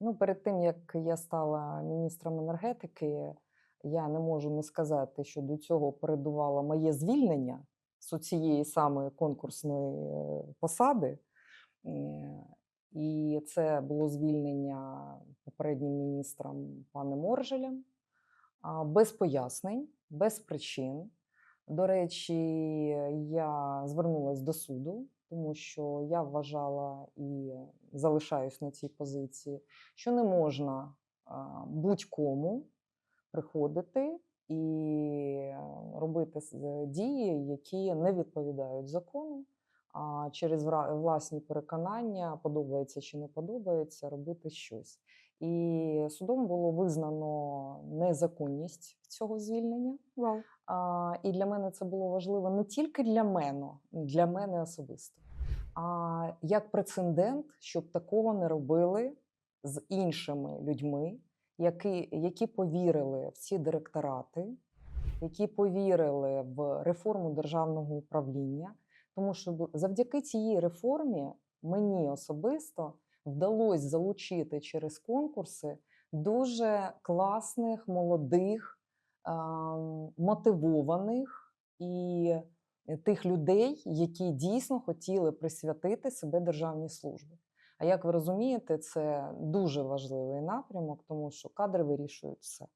Ну, перед тим як я стала міністром енергетики, я не можу не сказати, що до цього передувало моє звільнення з цієї самої конкурсної е, посади. Е, І це було звільнення попереднім міністром паном Оржелем без пояснень, без причин. До речі, я звернулася до суду, тому що я вважала і залишаюсь на цій позиції, що не можна будь-кому приходити і робити дії, які не відповідають закону, а через власні переконання, подобається чи не подобається, робити щось. І судом було визнано незаконність цього звільнення. Вау. А, і для мене це було важливо не тільки для мене, для мене особисто, а як прецедент, щоб такого не робили з іншими людьми, які, які повірили в ці директорати, які повірили в реформу державного управління. Тому що завдяки цій реформі мені особисто вдалося залучити через конкурси дуже класних, молодих, мотивованих і тих людей, які дійсно хотіли присвятити себе державній службі. А як ви розумієте, це дуже важливий напрямок, тому що кадри вирішують все.